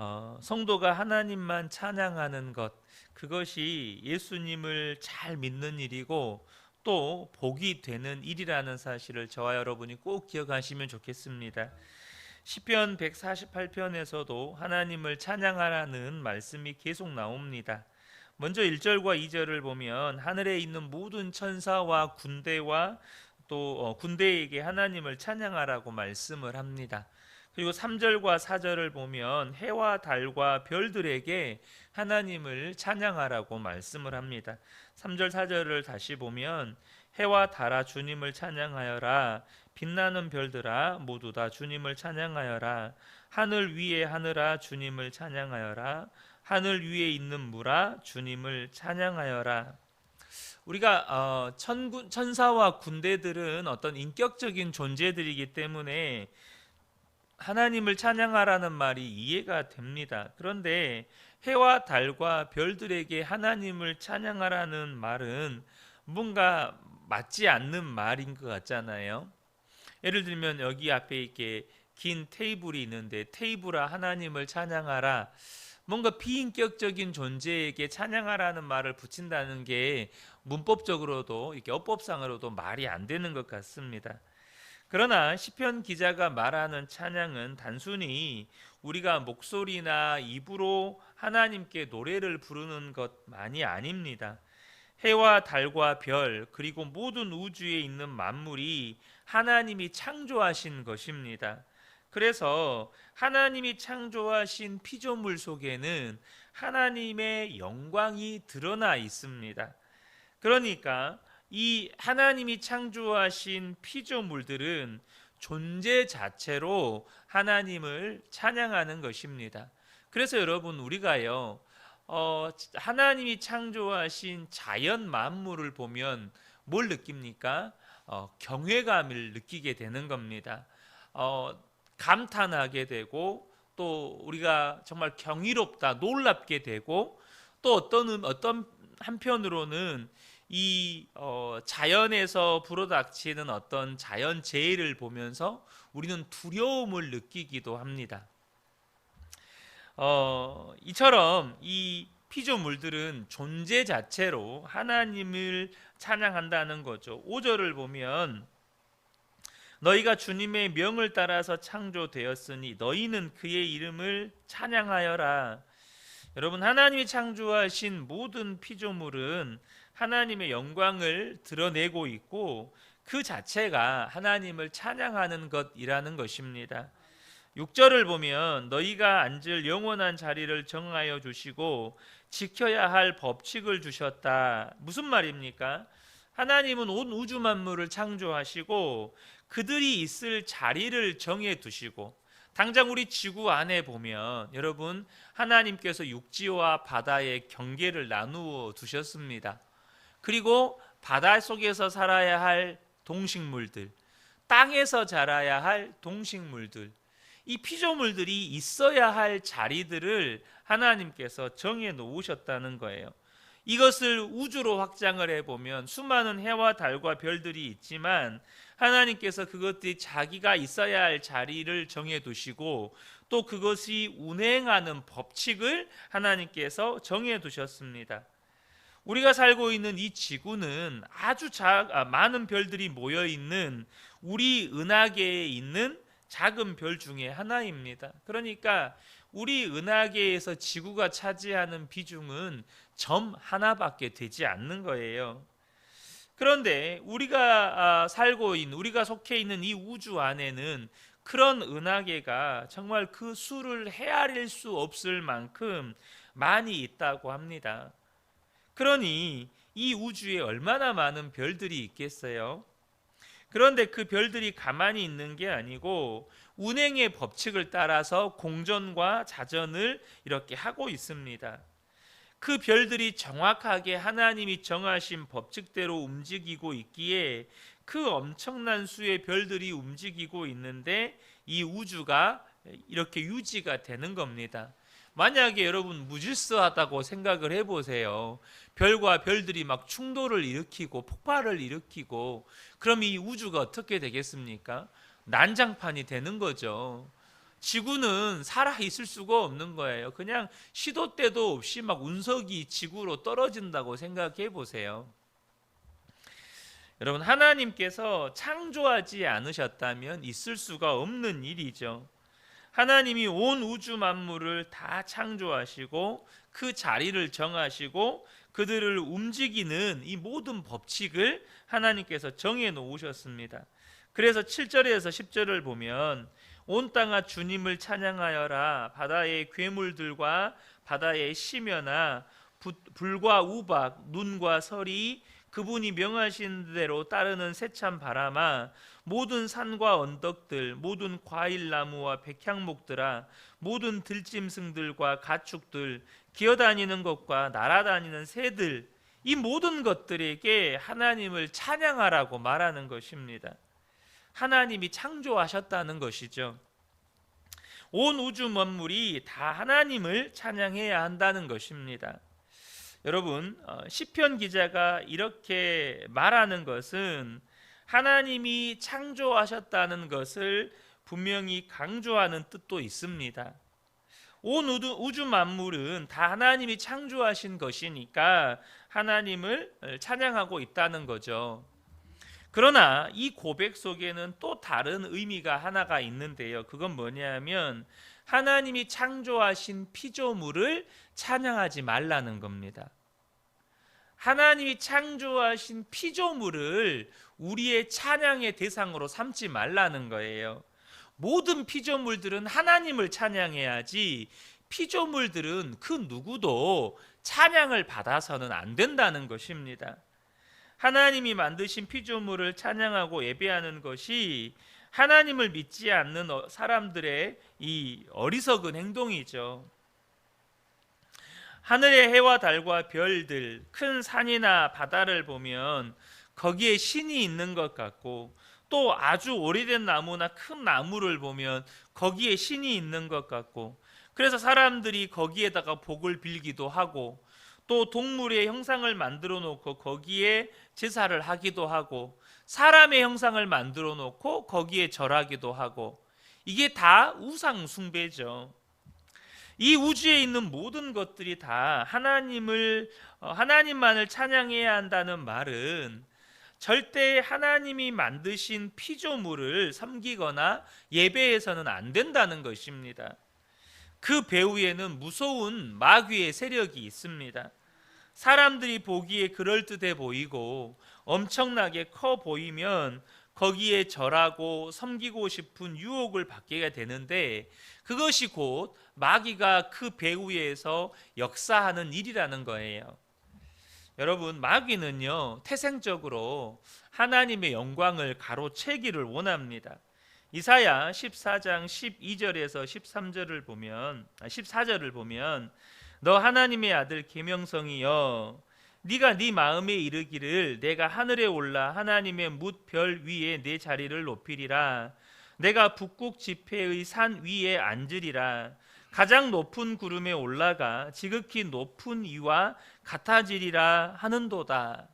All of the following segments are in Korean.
어, 성도가 하나님만 찬양하는 것 그것이 예수님을 잘 믿는 일이고 또 복이 되는 일이라는 사실을 저와 여러분이 꼭 기억하시면 좋겠습니다. 시편 148편에서도 하나님을 찬양하라는 말씀이 계속 나옵니다. 먼저 1절과 2절을 보면 하늘에 있는 모든 천사와 군대와 또 어, 군대에게 하나님을 찬양하라고 말씀을 합니다. 그리고 3절과 4절을 보면 해와 달과 별들에게 하나님을 찬양하라고 말씀을 합니다. 3절 4절을 다시 보면 해와 달아 주님을 찬양하여라. 빛나는 별들아 모두 다 주님을 찬양하여라. 하늘 위에 하늘아 주님을 찬양하여라. 하늘 위에 있는 물아 주님을 찬양하여라. 우리가 어, 천사와 군대들은 어떤 인격적인 존재들이기 때문에 하나님을 찬양하라는 말이 이해가 됩니다. 그런데 해와 달과 별들에게 하나님을 찬양하라는 말은 뭔가 맞지 않는 말인 것 같잖아요. 예를 들면 여기 앞에 이렇게 긴 테이블이 있는데 테이블아 하나님을 찬양하라. 뭔가 비인격적인 존재에게 찬양하라는 말을 붙인다는 게 문법적으로도 이렇게 어법상으로도 말이 안 되는 것 같습니다. 그러나 시편 기자가 말하는 찬양은 단순히 우리가 목소리나 입으로 하나님께 노래를 부르는 것만이 아닙니다. 해와 달과 별 그리고 모든 우주에 있는 만물이 하나님이 창조하신 것입니다. 그래서 하나님이 창조하신 피조물 속에는 하나님의 영광이 드러나 있습니다. 그러니까 이 하나님이 창조하신 피조물들은 존재 자체로 하나님을 찬양하는 것입니다. 그래서 여러분 우리가요 어, 하나님이 창조하신 자연 만물을 보면 뭘 느낍니까? 어, 경외감을 느끼게 되는 겁니다. 어, 감탄하게 되고 또 우리가 정말 경이롭다, 놀랍게 되고 또 어떤 어떤 한편으로는 이 어, 자연에서 불어닥치는 어떤 자연 재해를 보면서 우리는 두려움을 느끼기도 합니다. 어, 이처럼 이 피조물들은 존재 자체로 하나님을 찬양한다는 거죠. 5절을 보면 너희가 주님의 명을 따라서 창조되었으니 너희는 그의 이름을 찬양하여라. 여러분 하나님이 창조하신 모든 피조물은 하나님의 영광을 드러내고 있고 그 자체가 하나님을 찬양하는 것이라는 것입니다. 6절을 보면 너희가 앉을 영원한 자리를 정하여 주시고 지켜야 할 법칙을 주셨다. 무슨 말입니까? 하나님은 온 우주 만물을 창조하시고 그들이 있을 자리를 정해 두시고 당장 우리 지구 안에 보면 여러분 하나님께서 육지와 바다의 경계를 나누어 두셨습니다. 그리고 바다 속에서 살아야 할 동식물들, 땅에서 자라야 할 동식물들, 이 피조물들이 있어야 할 자리들을 하나님께서 정해 놓으셨다는 거예요. 이것을 우주로 확장을 해보면 수많은 해와 달과 별들이 있지만 하나님께서 그것들이 자기가 있어야 할 자리를 정해 두시고 또 그것이 운행하는 법칙을 하나님께서 정해 두셨습니다. 우리가 살고 있는 이 지구는 아주 작, 아, 많은 별들이 모여 있는 우리 은하계에 있는 작은 별 중에 하나입니다. 그러니까 우리 은하계에서 지구가 차지하는 비중은 점 하나밖에 되지 않는 거예요. 그런데 우리가 아, 살고 있는 우리가 속해 있는 이 우주 안에는 그런 은하계가 정말 그 수를 헤아릴 수 없을 만큼 많이 있다고 합니다. 그러니 이 우주에 얼마나 많은 별들이 있겠어요? 그런데 그 별들이 가만히 있는 게 아니고 운행의 법칙을 따라서 공전과 자전을 이렇게 하고 있습니다. 그 별들이 정확하게 하나님이 정하신 법칙대로 움직이고 있기에 그 엄청난 수의 별들이 움직이고 있는데 이 우주가 이렇게 유지가 되는 겁니다. 만약에 여러분 무질서하다고 생각을 해보세요. 별과 별들이 막 충돌을 일으키고 폭발을 일으키고 그럼 이 우주가 어떻게 되겠습니까? 난장판이 되는 거죠. 지구는 살아 있을 수가 없는 거예요. 그냥 시도 때도 없이 막 운석이 지구로 떨어진다고 생각해 보세요. 여러분 하나님께서 창조하지 않으셨다면 있을 수가 없는 일이죠. 하나님이 온 우주 만물을 다 창조하시고 그 자리를 정하시고 그들을 움직이는 이 모든 법칙을 하나님께서 정해 놓으셨습니다. 그래서 7절에서 10절을 보면 온 땅아 주님을 찬양하여라 바다의 괴물들과 바다의 심연아 부- 불과 우박 눈과 설이 그분이 명하신 대로 따르는 세찬 바람아 모든 산과 언덕들 모든 과일나무와 백향목들아 모든 들짐승들과 가축들 기어다니는 것과 날아다니는 새들 이 모든 것들에게 하나님을 찬양하라고 말하는 것입니다. 하나님이 창조하셨다는 것이죠. 온 우주 만물이 다 하나님을 찬양해야 한다는 것입니다. 여러분 어, 시편 기자가 이렇게 말하는 것은 하나님이 창조하셨다는 것을 분명히 강조하는 뜻도 있습니다. 온 우주, 우주 만물은 다 하나님이 창조하신 것이니까 하나님을 찬양하고 있다는 거죠. 그러나 이 고백 속에는 또 다른 의미가 하나가 있는데요. 그건 뭐냐면 하나님이 창조하신 피조물을 찬양하지 말라는 겁니다. 하나님이 창조하신 피조물을 우리의 찬양의 대상으로 삼지 말라는 거예요. 모든 피조물들은 하나님을 찬양해야지 피조물들은 그 누구도 찬양을 받아서는 안 된다는 것입니다. 하나님이 만드신 피조물을 찬양하고 예배하는 것이 하나님을 믿지 않는 어- 사람들의 이 어리석은 행동이죠. 하늘의 해와 달과 별들, 큰 산이나 바다를 보면 거기에 신이 있는 것 같고 또 아주 오래된 나무나 큰 나무를 보면 거기에 신이 있는 것 같고 그래서 사람들이 거기에다가 복을 빌기도 하고 또 동물의 형상을 만들어 놓고 거기에 제사를 하기도 하고 사람의 형상을 만들어 놓고 거기에 절하기도 하고 이게 다 우상 숭배죠. 이 우주에 있는 모든 것들이 다 하나님을 어, 하나님만을 찬양해야 한다는 말은 절대 하나님이 만드신 피조물을 섬기거나 예배해서는 안 된다는 것입니다. 그 배후에는 무서운 마귀의 세력이 있습니다. 사람들이 보기에 그럴듯해 보이고 엄청나게 커 보이면 거기에 절하고 섬기고 싶은 유혹을 받게 되는데 그것이 곧 마귀가 그 배후에서 역사하는 일이라는 거예요. 여러분, 마귀는요, 태생적으로 하나님의 영광을 가로채기를 원합니다. 이사야 14장 12절에서 13절을 보면 아, 14절을 보면 너 하나님의 아들 계명성이여 네가 네 마음에 이르기를 내가 하늘에 올라 하나님의 뭇별 위에 내 자리를 높이리라. 내가 북극 지폐의 산 위에 앉으리라. 가장 높은 구름에 올라가 지극히 높은 이와 같아지리라 하는도다.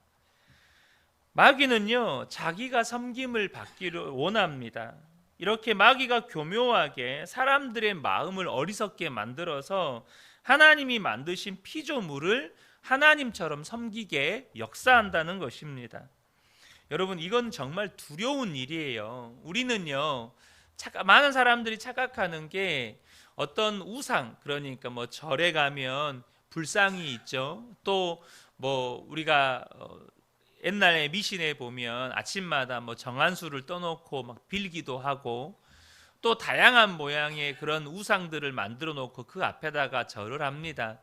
마귀는요 자기가 섬김을 받기를 원합니다. 이렇게 마귀가 교묘하게 사람들의 마음을 어리석게 만들어서 하나님이 만드신 피조물을 하나님처럼 섬기게 역사한다는 것입니다. 여러분 이건 정말 두려운 일이에요. 우리는요 착각, 많은 사람들이 착각하는 게 어떤 우상 그러니까 뭐 절에 가면 불상이 있죠. 또 뭐 우리가 어, 옛날에 미신에 보면 아침마다 뭐 정한수를 떠놓고 막 빌기도 하고 또 다양한 모양의 그런 우상들을 만들어 놓고 그 앞에다가 절을 합니다.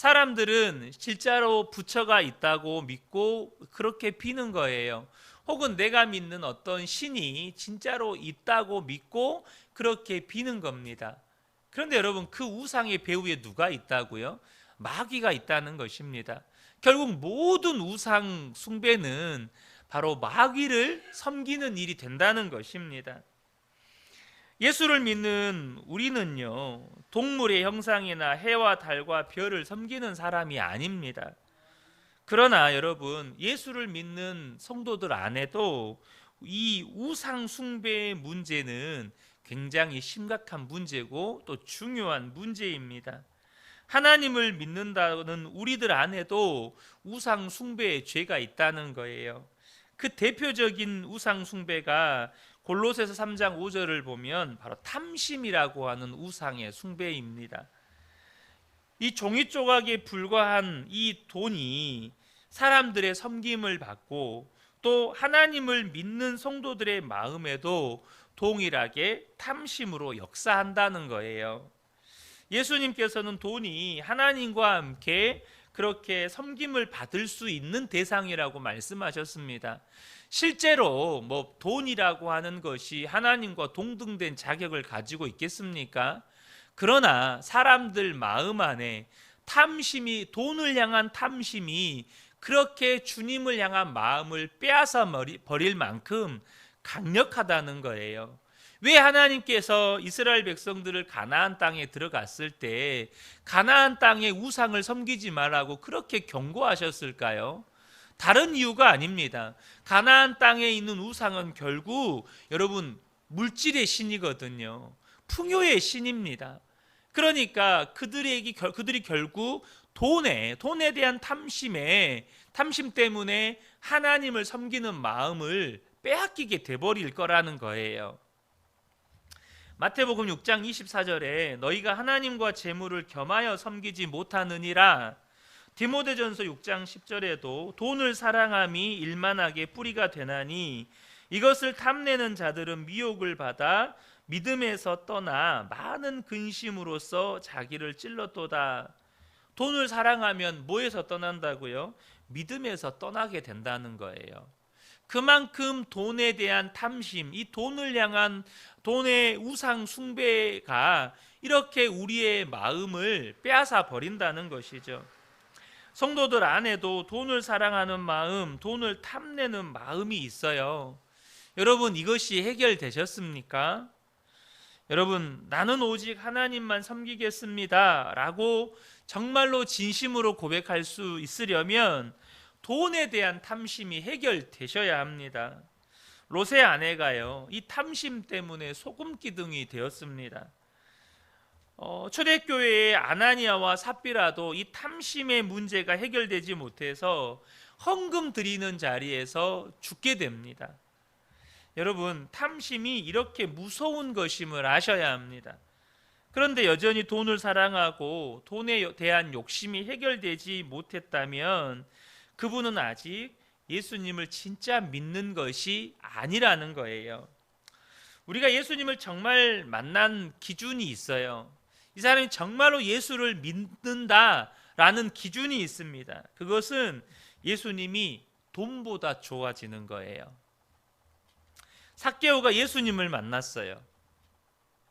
사람들은 실제로 부처가 있다고 믿고 그렇게 비는 거예요. 혹은 내가 믿는 어떤 신이 진짜로 있다고 믿고 그렇게 비는 겁니다. 그런데 여러분 그 우상의 배후에 누가 있다고요? 마귀가 있다는 것입니다. 결국 모든 우상 숭배는 바로 마귀를 섬기는 일이 된다는 것입니다. 예수를 믿는 우리는요, 동물의 형상이나 해와 달과 별을 섬기는 사람이 아닙니다. 그러나 여러분, 예수를 믿는 성도들 안에도 이 우상 숭배의 문제는 굉장히 심각한 문제고 또 중요한 문제입니다. 하나님을 믿는다는 우리들 안에도 우상 숭배의 죄가 있다는 거예요. 그 대표적인 우상 숭배가 골로새서 3장 5절을 보면 바로 탐심이라고 하는 우상의 숭배입니다. 이 종이 조각에 불과한 이 돈이 사람들의 섬김을 받고 또 하나님을 믿는 성도들의 마음에도 동일하게 탐심으로 역사한다는 거예요. 예수님께서는 돈이 하나님과 함께 그렇게 섬김을 받을 수 있는 대상이라고 말씀하셨습니다. 실제로 뭐 돈이라고 하는 것이 하나님과 동등된 자격을 가지고 있겠습니까? 그러나 사람들 마음 안에 탐심이 돈을 향한 탐심이 그렇게 주님을 향한 마음을 빼앗아 버릴 만큼 강력하다는 거예요. 왜 하나님께서 이스라엘 백성들을 가나안 땅에 들어갔을 때 가나안 땅의 우상을 섬기지 말라고 그렇게 경고하셨을까요? 다른 이유가 아닙니다. 가나안 땅에 있는 우상은 결국 여러분 물질의 신이거든요. 풍요의 신입니다. 그러니까 그들에게 그들이 결국 돈에 돈에 대한 탐심에 탐심 때문에 하나님을 섬기는 마음을 빼앗기게 돼 버릴 거라는 거예요. 마태복음 6장 24절에 너희가 하나님과 재물을 겸하여 섬기지 못하느니라 디모데전서 6장 10절에도 돈을 사랑함이 일만하게 뿌리가 되나니 이것을 탐내는 자들은 미혹을 받아 믿음에서 떠나 많은 근심으로써 자기를 찔렀도다. 돈을 사랑하면 뭐에서 떠난다고요? 믿음에서 떠나게 된다는 거예요. 그만큼 돈에 대한 탐심, 이 돈을 향한 돈의 우상 숭배가 이렇게 우리의 마음을 빼앗아 버린다는 것이죠. 성도들 안에도 돈을 사랑하는 마음, 돈을 탐내는 마음이 있어요. 여러분 이것이 해결되셨습니까? 여러분 나는 오직 하나님만 섬기겠습니다. 라고 정말로 진심으로 고백할 수 있으려면 돈에 대한 탐심이 해결되셔야 합니다. 롯의 아내가요, 이 탐심 때문에 소금 기둥이 되었습니다. 어, 초대교회의 아나니아와 삽비라도 이 탐심의 문제가 해결되지 못해서 헌금 드리는 자리에서 죽게 됩니다. 여러분, 탐심이 이렇게 무서운 것임을 아셔야 합니다. 그런데 여전히 돈을 사랑하고 돈에 대한 욕심이 해결되지 못했다면 그분은 아직 예수님을 진짜 믿는 것이 아니라는 거예요. 우리가 예수님을 정말 만난 기준이 있어요. 이 사람이 정말로 예수를 믿는다라는 기준이 있습니다. 그것은 예수님이 돈보다 좋아지는 거예요. 삭개오가 예수님을 만났어요.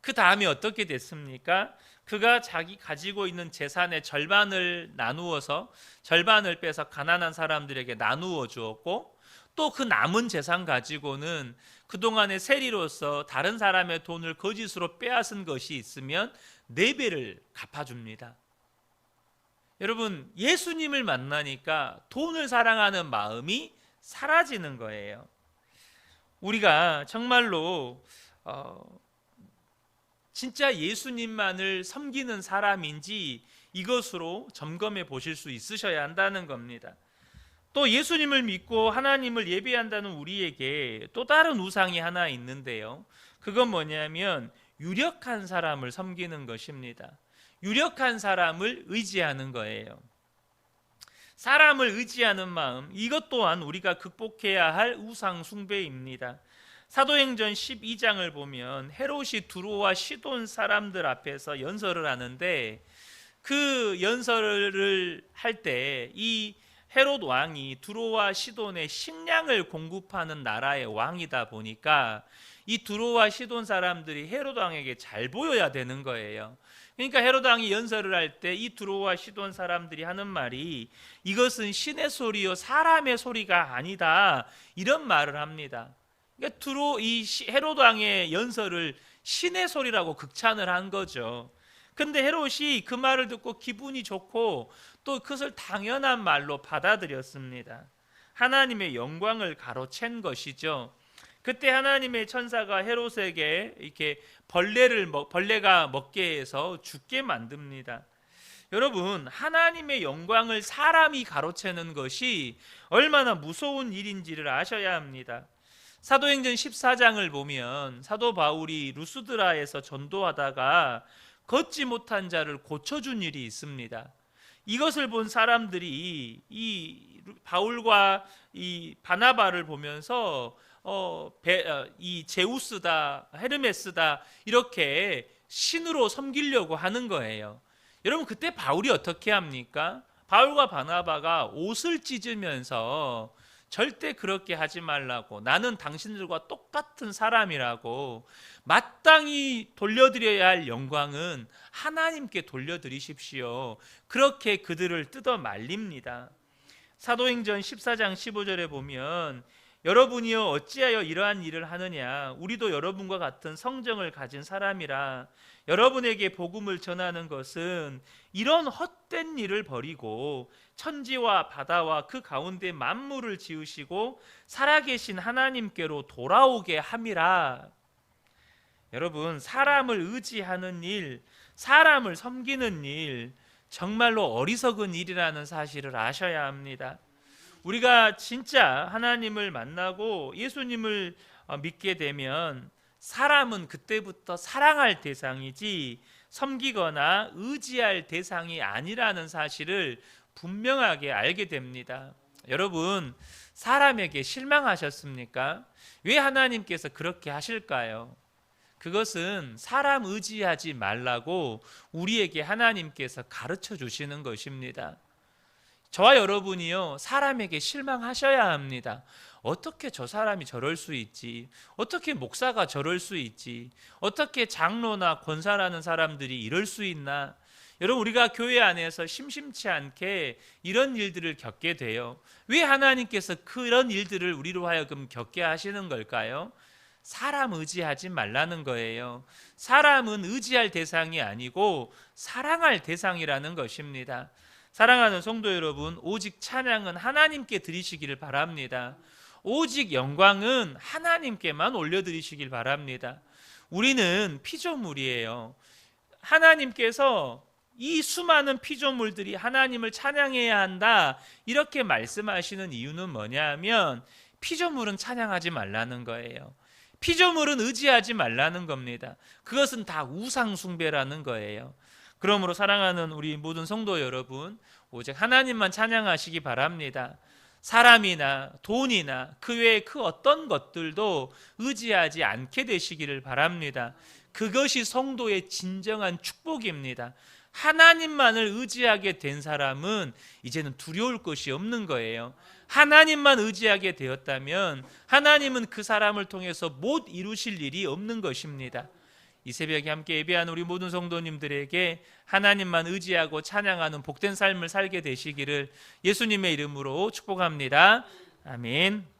그 다음에 어떻게 됐습니까? 그가 자기 가지고 있는 재산의 절반을 나누어서 절반을 빼서 가난한 사람들에게 나누어 주었고 또 그 남은 재산 가지고는 그동안의 세리로서 다른 사람의 돈을 거짓으로 빼앗은 것이 있으면 네 배를 갚아줍니다. 여러분 예수님을 만나니까 돈을 사랑하는 마음이 사라지는 거예요. 우리가 정말로 어, 진짜 예수님만을 섬기는 사람인지 이것으로 점검해 보실 수 있으셔야 한다는 겁니다. 또 예수님을 믿고 하나님을 예배한다는 우리에게 또 다른 우상이 하나 있는데요. 그건 뭐냐면 유력한 사람을 섬기는 것입니다. 유력한 사람을 의지하는 거예요. 사람을 의지하는 마음, 이것 또한 우리가 극복해야 할 우상 숭배입니다. 사도행전 12장을 보면 헤롯이 두로와 시돈 사람들 앞에서 연설을 하는데 그 연설을 할 때 이 헤롯 왕이 두로와 시돈의 식량을 공급하는 나라의 왕이다 보니까 이 두로와 시돈 사람들이 헤롯 왕에게 잘 보여야 되는 거예요. 그러니까 헤롯 왕이 연설을 할 때 이 두로와 시돈 사람들이 하는 말이 이것은 신의 소리요 사람의 소리가 아니다 이런 말을 합니다. 그러니까 두로 이 헤롯 왕의 연설을 신의 소리라고 극찬을 한 거죠. 근데 헤롯이 그 말을 듣고 기분이 좋고 또 그것을 당연한 말로 받아들였습니다. 하나님의 영광을 가로챈 것이죠. 그때 하나님의 천사가 헤롯에게 이렇게 벌레를 먹, 벌레가 먹게 해서 죽게 만듭니다. 여러분, 하나님의 영광을 사람이 가로채는 것이 얼마나 무서운 일인지를 아셔야 합니다. 사도행전 14장을 보면 사도 바울이 루스드라에서 전도하다가 걷지 못한 자를 고쳐준 일이 있습니다. 이것을 본 사람들이 이 바울과 이 바나바를 보면서 어, 배, 어, 이 제우스다 헤르메스다 이렇게 신으로 섬기려고 하는 거예요. 여러분 그때 바울이 어떻게 합니까? 바울과 바나바가 옷을 찢으면서 절대 그렇게 하지 말라고 나는 당신들과 똑같은 사람이라고 마땅히 돌려드려야 할 영광은 하나님께 돌려드리십시오. 그렇게 그들을 뜯어 말립니다. 사도행전 14장 15절에 보면 여러분이여 어찌하여 이러한 일을 하느냐 우리도 여러분과 같은 성정을 가진 사람이라 여러분에게 복음을 전하는 것은 이런 헛된 일을 버리고 천지와 바다와 그 가운데 만물을 지으시고 살아계신 하나님께로 돌아오게 함이라 여러분 사람을 의지하는 일 사람을 섬기는 일 정말로 어리석은 일이라는 사실을 아셔야 합니다. 우리가 진짜 하나님을 만나고 예수님을 어, 믿게 되면 사람은 그때부터 사랑할 대상이지 섬기거나 의지할 대상이 아니라는 사실을 분명하게 알게 됩니다. 여러분, 사람에게 실망하셨습니까? 왜 하나님께서 그렇게 하실까요? 그것은 사람 의지하지 말라고 우리에게 하나님께서 가르쳐 주시는 것입니다. 저와 여러분이요, 사람에게 실망하셔야 합니다. 어떻게 저 사람이 저럴 수 있지? 어떻게 목사가 저럴 수 있지? 어떻게 장로나 권사라는 사람들이 이럴 수 있나? 여러분, 우리가 교회 안에서 심심치 않게 이런 일들을 겪게 돼요. 왜 하나님께서 그런 일들을 우리로 하여금 겪게 하시는 걸까요? 사람 의지하지 말라는 거예요. 사람은 의지할 대상이 아니고 사랑할 대상이라는 것입니다. 사랑하는 성도 여러분, 오직 찬양은 하나님께 드리시기를 바랍니다. 오직 영광은 하나님께만 올려드리시길 바랍니다. 우리는 피조물이에요. 하나님께서 이 수많은 피조물들이 하나님을 찬양해야 한다. 이렇게 말씀하시는 이유는 뭐냐면 피조물은 찬양하지 말라는 거예요. 피조물은 의지하지 말라는 겁니다. 그것은 다 우상숭배라는 거예요. 그러므로 사랑하는 우리 모든 성도 여러분, 오직 하나님만 찬양하시기 바랍니다. 사람이나 돈이나 그 외의 그 어떤 것들도 의지하지 않게 되시기를 바랍니다. 그것이 성도의 진정한 축복입니다. 하나님만을 의지하게 된 사람은 이제는 두려울 것이 없는 거예요. 하나님만 의지하게 되었다면 하나님은 그 사람을 통해서 못 이루실 일이 없는 것입니다. 이 새벽에 함께 예배한 우리 모든 성도님들에게 하나님만 의지하고 찬양하는 복된 삶을 살게 되시기를 예수님의 이름으로 축복합니다. 아멘.